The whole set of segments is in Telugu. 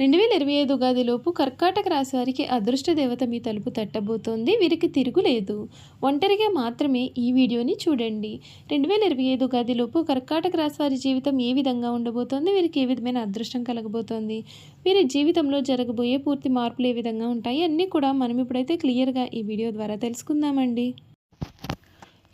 రెండు వేల ఇరవై ఐదు ఉగాదిలోపు కర్కాటక రాశి వారికి అదృష్ట దేవత మీ తలుపు తట్టబోతోంది. వీరికి తిరుగులేదు ఒంటరిగా మాత్రమే ఈ వీడియోని చూడండి. రెండు వేల ఇరవై ఐదు ఉగాదిలోపు కర్కాటక రాశి వారి జీవితం ఏ విధంగా ఉండబోతోంది? వీరికి ఏ విధమైన అదృష్టం కలగబోతోంది? వీరి జీవితంలో జరగబోయే పూర్తి మార్పులు ఏ విధంగా ఉంటాయి? అన్నీ కూడా మనం ఇప్పుడైతే క్లియర్గా ఈ వీడియో ద్వారా తెలుసుకుందామండి.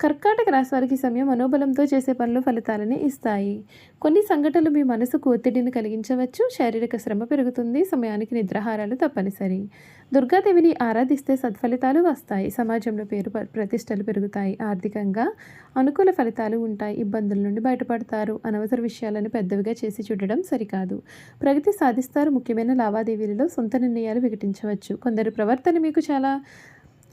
కర్కాటక రాశి వారికి సమయం మనోబలంతో చేసే పనులు ఫలితాలని ఇస్తాయి. కొన్ని సంఘటనలు మీ మనసుకు ఒత్తిడిని కలిగించవచ్చు శారీరక శ్రమ పెరుగుతుంది సమయానికి నిద్రాహారాలు తప్పనిసరి. దుర్గాదేవిని ఆరాధిస్తే సత్ఫలితాలు వస్తాయి. సమాజంలో పేరు ప్రతిష్టలు పెరుగుతాయి. ఆర్థికంగా అనుకూల ఫలితాలు ఉంటాయి. ఇబ్బందుల నుండి బయటపడతారు. అనవసర విషయాలను పెద్దవిగా చేసి చూడడం సరికాదు. ప్రగతి సాధిస్తారు. ముఖ్యమైన లావాదేవీలలో సొంత నిర్ణయాలు వికటించవచ్చు. కొందరి ప్రవర్తన మీకు చాలా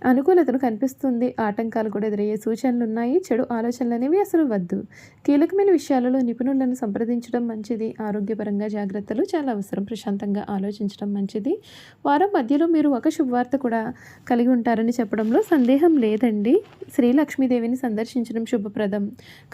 అనుకూలతను కనిపిస్తుంది. ఆటంకాలు కూడా ఎదురయ్యే సూచనలు ఉన్నాయి. చెడు ఆలోచనలు అనేవి అసలు వద్దు. కీలకమైన విషయాలలో నిపుణులను సంప్రదించడం మంచిది. ఆరోగ్యపరంగా జాగ్రత్తలు చాలా అవసరం. ప్రశాంతంగా ఆలోచించడం మంచిది. వారం మధ్యలో మీరు ఒక శుభవార్త కూడా కలిగి ఉంటారని చెప్పడంలో సందేహం లేదండి. శ్రీ లక్ష్మీదేవిని సందర్శించడం శుభప్రదం.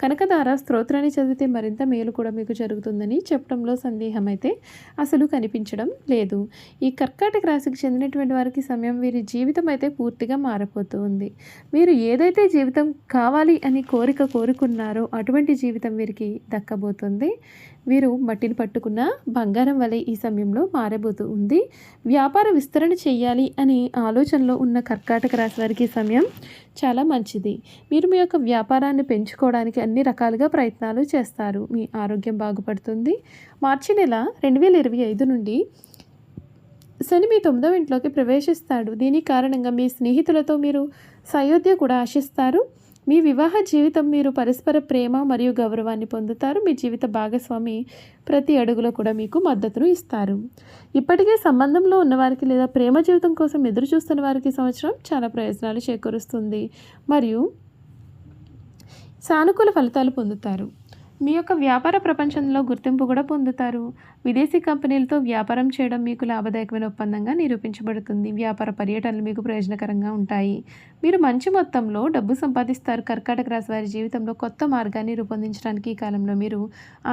కనకదార స్తోత్రాన్ని చదివితే మరింత మేలు కూడా మీకు జరుగుతుందని చెప్పడంలో సందేహం అయితే అసలు కనిపించడం లేదు. ఈ కర్కాటక రాశికి చెందినటువంటి వారికి సమయం వీరి జీవితం అయితే పూర్తిగా మారిపోతూ ఉంది. మీరు ఏదైతే జీవితం కావాలి అని కోరిక కోరుకున్నారో అటువంటి జీవితం వీరికి దక్కబోతుంది. వీరు మట్టిని పట్టుకున్న బంగారం వలె ఈ సమయంలో మారబోతూ ఉంది. వ్యాపార విస్తరణ చేయాలి అని ఆలోచనలో ఉన్న కర్కాటక రాశి వారికి సమయం చాలా మంచిది. మీరు మీ యొక్క వ్యాపారాన్ని పెంచుకోవడానికి అన్ని రకాలుగా ప్రయత్నాలు చేస్తారు. మీ ఆరోగ్యం బాగుపడుతుంది. మార్చి నెల రెండు వేల ఇరవై ఐదు నుండి శని మీ తొమ్మిదవ ఇంట్లోకి ప్రవేశిస్తాడు. దీని కారణంగా మీ స్నేహితులతో మీరు సయోధ్య కూడా ఆశిస్తారు. మీ వివాహ జీవితం మీరు పరస్పర ప్రేమ మరియు గౌరవాన్ని పొందుతారు. మీ జీవిత భాగస్వామి ప్రతి అడుగులో కూడా మీకు మద్దతును ఇస్తారు. ఇప్పటికే సంబంధంలో ఉన్నవారికి లేదా ప్రేమ జీవితం కోసం ఎదురు చూస్తున్న వారికి సంవత్సరం చాలా ప్రయోజనాలు చేకూరుస్తుంది. మరియు సానుకూల ఫలితాలు పొందుతారు. మీ యొక్క వ్యాపార ప్రపంచంలో గుర్తింపు కూడా పొందుతారు. విదేశీ కంపెనీలతో వ్యాపారం చేయడం మీకు లాభదాయకమైన ఒప్పందంగా నిరూపించబడుతుంది. వ్యాపార పర్యటనలు మీకు ప్రయోజనకరంగా ఉంటాయి. మీరు మంచి మొత్తంలో డబ్బు సంపాదిస్తారు. కర్కాటక రాశి వారి జీవితంలో కొత్త మార్గాన్ని రూపొందించడానికి ఈ కాలంలో మీరు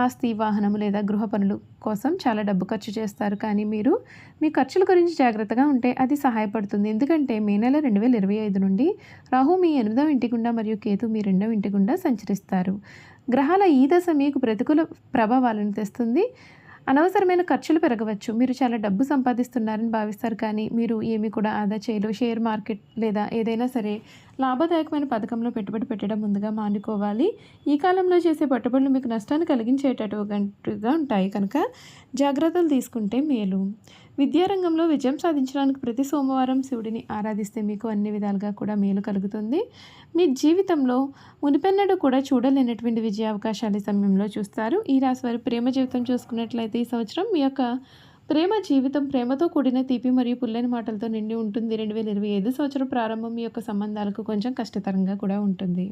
ఆస్తి వాహనము లేదా గృహ పనులు కోసం చాలా డబ్బు ఖర్చు చేస్తారు. కానీ మీరు మీ ఖర్చుల గురించి జాగ్రత్తగా ఉంటే అది సహాయపడుతుంది. ఎందుకంటే మే నెల రెండు వేల ఇరవై ఐదు నుండి రాహు మీ ఎనిమిదవ ఇంటి గుండా మరియు కేతు మీ రెండవ ఇంటి గుండా సంచరిస్తారు. గ్రహాల ఈ దశ మీకు ప్రతికూల ప్రభావాలను తెస్తుంది. అనవసరమైన ఖర్చులు పెరగవచ్చు. మీరు చాలా డబ్బు సంపాదిస్తున్నారని భావిస్తారు కానీ మీరు ఏమి కూడా ఆదా చేయలేరు షేర్ మార్కెట్ లేదా ఏదైనా సరే లాభదాయకమైన పథకంలో పెట్టుబడి పెట్టడం ముందుగా మానుకోవాలి. ఈ కాలంలో చేసే పెట్టుబడులు మీకు నష్టాన్ని కలిగించేటట్టుగా ఉంటాయి కనుక జాగ్రత్తలు తీసుకుంటే మేలు. విద్యారంగంలో విజయం సాధించడానికి ప్రతి సోమవారం శివుడిని ఆరాధిస్తే మీకు అన్ని విధాలుగా కూడా మేలు కలుగుతుంది. మీ జీవితంలో మునిపెన్నడూ కూడా చూడలేనటువంటి విజయ అవకాశాలు ఈ సమయంలో చూస్తారు. ఈ రాశి వారి ప్రేమ జీవితం చూసుకున్నట్లయితే ఈ సంవత్సరం మీ యొక్క ప్రేమ జీవితం ప్రేమతో కూడిన తీపి మరియు పుల్లని మాటలతో నిండి ఉంటుంది. రెండు వేల ఇరవై ఐదు సంవత్సరం ప్రారంభం మీ యొక్క సంబంధాలకు కొంచెం కష్టతరంగా కూడా ఉంటుంది.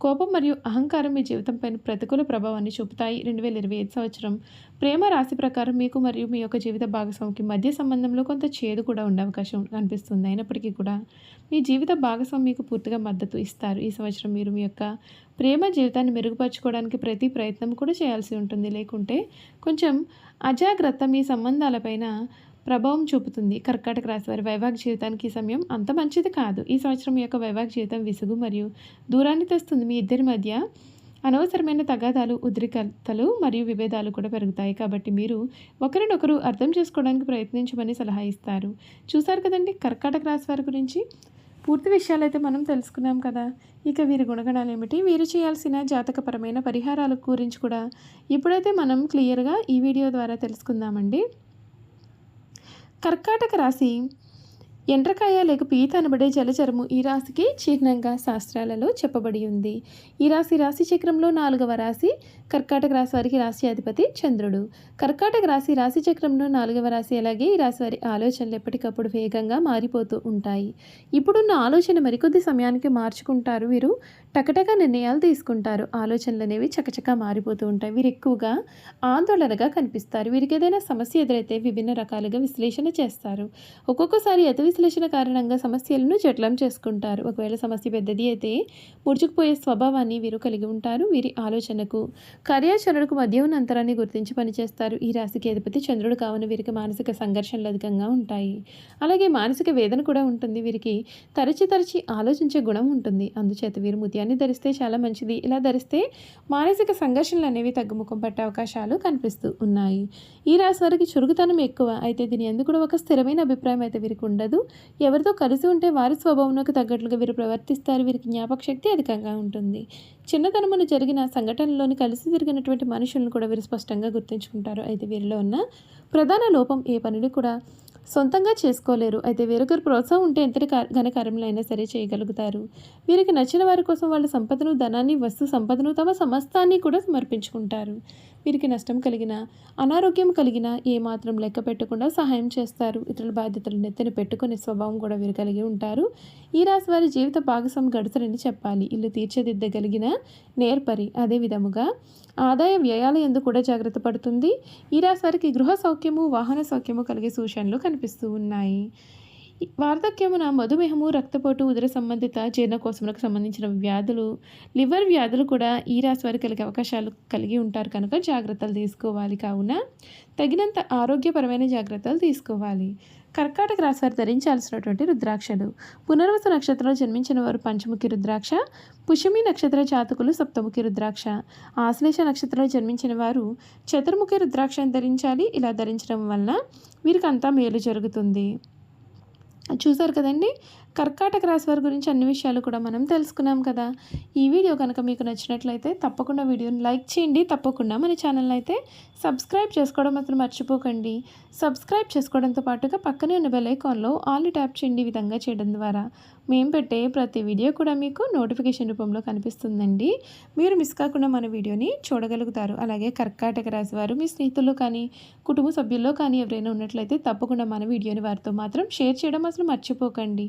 కోపం మరియు అహంకారం మీ జీవితంపైన ప్రతికూల ప్రభావాన్ని చూపుతాయి. రెండు వేల ఇరవై ఐదు సంవత్సరం. ప్రేమ రాశి ప్రకారం మీకు మరియు మీ యొక్క జీవిత భాగస్వామికి మధ్య సంబంధంలో కొంత చేదు కూడా ఉండే అవకాశం కనిపిస్తుంది అయినప్పటికీ కూడా మీ జీవిత భాగస్వామి మీకు పూర్తిగా మద్దతు ఇస్తారు. ఈ సంవత్సరం మీరు మీ యొక్క ప్రేమ జీవితాన్ని మెరుగుపరచుకోవడానికి ప్రతి ప్రయత్నం కూడా చేయాల్సి ఉంటుంది. లేకుంటే కొంచెం అజాగ్రత్త మీ సంబంధాలపైన ప్రభావం చూపుతుంది. కర్కాటక రాశి వారి వైవాహిక జీవితానికి ఈ సమయం అంత మంచిది కాదు. ఈ సంవత్సరం మీ యొక్క వైవాహిక జీవితం విసుగు మరియు దూరాన్ని తెస్తుంది. మీ ఇద్దరి మధ్య అనవసరమైన తగాదాలు ఉద్రికతలు మరియు విభేదాలు కూడా పెరుగుతాయి. కాబట్టి మీరు ఒకరినొకరు అర్థం చేసుకోవడానికి ప్రయత్నించమని సలహా ఇస్తారు. చూసారు కదండి? కర్కాటక రాశి వారి గురించి పూర్తి విషయాలు అయితే మనం తెలుసుకున్నాం కదా. ఇక వీరి గుణగణాలు ఏమిటి? వీరు చేయాల్సిన జాతకపరమైన పరిహారాల గురించి కూడా ఇప్పుడైతే మనం క్లియర్గా ఈ వీడియో ద్వారా తెలుసుకుందామండి. కర్కాటక రాశి ఎండ్రకాయ లేక పీత అనబడే జలచరము ఈ రాశికి చిహ్నంగా శాస్త్రాలలో చెప్పబడి ఉంది. ఈ రాశి రాశి చక్రంలో నాలుగవ రాశి కర్కాటక రాశి వారికి రాశి అధిపతి చంద్రుడు. కర్కాటక రాశి రాశి చక్రంలో నాలుగవ రాశి అలాగే ఈ రాశి వారి ఆలోచనలు ఎప్పటికప్పుడు వేగంగా మారిపోతూ ఉంటాయి. ఇప్పుడున్న ఆలోచన మరికొద్ది సమయానికి మార్చుకుంటారు వీరు. టకటక నిర్ణయాలు తీసుకుంటారు. ఆలోచనలు అనేవి చకచక మారిపోతూ ఉంటాయి. వీరు ఎక్కువగా ఆందోళనగా కనిపిస్తారు. వీరికి ఏదైనా సమస్య ఎదురైతే విభిన్న రకాలుగా విశ్లేషణ చేస్తారు. ఒక్కొక్కసారి అతి విశ్లేషణ కారణంగా సమస్యలను జట్లం చేసుకుంటారు. ఒకవేళ సమస్య పెద్దది అయితే ముడుచుకుపోయే స్వభావాన్ని వీరు కలిగి ఉంటారు వీరి ఆలోచనకు. కార్యాచరణకు మధ్య ఉన్న అంతరాన్ని గుర్తించి పనిచేస్తారు. ఈ రాశికి అధిపతి చంద్రుడు కావున వీరికి మానసిక సంఘర్షణలు అధికంగా ఉంటాయి. అలాగే మానసిక వేదన కూడా ఉంటుంది. వీరికి తరచి తరచి ఆలోచించే గుణం ఉంటుంది. అందుచేత వీరు ముత్యాన్ని ధరిస్తే చాలా మంచిది. ఇలా ధరిస్తే మానసిక సంఘర్షణలు అనేవి తగ్గుముఖం పట్టే అవకాశాలు కనిపిస్తూ ఉన్నాయి. ఈ రాశి వారికి చురుకుతనం ఎక్కువ. అయితే దీని ఎందుకు కూడా ఒక స్థిరమైన అభిప్రాయం అయితే వీరికి ఉండదు. ఎవరితో కలిసి ఉంటే వారి స్వభావంలోకి తగ్గట్లుగా వీరు ప్రవర్తిస్తారు. వీరికి జ్ఞాపక శక్తి అధికంగా ఉంటుంది. చిన్నతనమున జరిగిన సంఘటనలోని కలిసి జరిగినటువంటి మనుషులను కూడా వీరు స్పష్టంగా గుర్తుంచుకుంటారు. అయితే వీరిలో ఉన్న ప్రధాన లోపం ఏ పనిని కూడా సొంతంగా చేసుకోలేరు. అయితే వేరొకరు ప్రోత్సాహం ఉంటే ఎంతటి కా- ఘనకార్యములు అయినా సరే చేయగలుగుతారు. వీరికి నచ్చిన వారి కోసం వాళ్ళ సంపదను ధనాన్ని వస్తు సంపదను తమ సమస్తాన్ని కూడా సమర్పించుకుంటారు. వీరికి నష్టం కలిగిన అనారోగ్యం కలిగిన ఏమాత్రం లెక్క పెట్టకుండా సహాయం చేస్తారు. ఇతరుల బాధ్యతలు నెత్తిన పెట్టుకునే స్వభావం కూడా వీరు కలిగి ఉంటారు. ఈ రాశి వారి జీవిత భాగస్వామి గడుసరని చెప్పాలి. ఇల్లు తీర్చిదిద్దగలిగిన నేర్పరి. అదే విధముగా ఆదాయ వ్యయాల ఎందు కూడా జాగ్రత్త పడుతుంది. ఈ రాశి వారికి గృహ సౌఖ్యము వాహన సౌఖ్యము కలిగే సూచనలు కనిపిస్తూ ఉన్నాయి. వార్ధక్యమున మధుమేహము రక్తపోటు ఉదర సంబంధిత జీర్ణకోశములకు సంబంధించిన వ్యాధులు లివర్ వ్యాధులు కూడా ఈ రాశి వారికి కలిగే అవకాశాలు కలిగి ఉంటారు కనుక జాగ్రత్తలు తీసుకోవాలి. కావున తగినంత ఆరోగ్యపరమైన జాగ్రత్తలు తీసుకోవాలి. కర్కాటక రాశి వారు ధరించాల్సినటువంటి రుద్రాక్షలు. పునర్వసు నక్షత్రంలో జన్మించిన వారు పంచముఖి రుద్రాక్ష పుష్యమి నక్షత్ర జాతకులు సప్తముఖి రుద్రాక్ష. ఆశ్లేష నక్షత్రంలో జన్మించిన వారు చతుర్ముఖి రుద్రాక్షను ధరించాలి. ఇలా ధరించడం వలన వీరికి అంతా మేలు జరుగుతుంది. చూసారు కదండి? కర్కాటక రాశి వారి గురించి అన్ని విషయాలు కూడా మనం తెలుసుకున్నాం కదా. ఈ వీడియో కనుక మీకు నచ్చినట్లయితే తప్పకుండా వీడియోని లైక్ చేయండి. తప్పకుండా మన ఛానల్ అయితే సబ్స్క్రైబ్ చేసుకోవడం మాత్రం మర్చిపోకండి. సబ్స్క్రైబ్ చేసుకోవడంతో పాటుగా పక్కనే ఉన్న బెల్ ఐకాన్లో ఆల్ ట్యాప్ చేయండి ఈ విధంగా చేయడం ద్వారా. మేము పెట్టే ప్రతి వీడియో కూడా మీకు నోటిఫికేషన్ రూపంలో కనిపిస్తుందండి. మీరు మిస్ కాకుండా మన వీడియోని చూడగలుగుతారు. అలాగే కర్కాటక రాశి వారు మీ స్నేహితుల్లో కానీ కుటుంబ సభ్యుల్లో కానీ ఎవరైనా ఉన్నట్లయితే తప్పకుండా మన వీడియోని వారితో మాత్రం షేర్ చేయడం అసలు మర్చిపోకండి.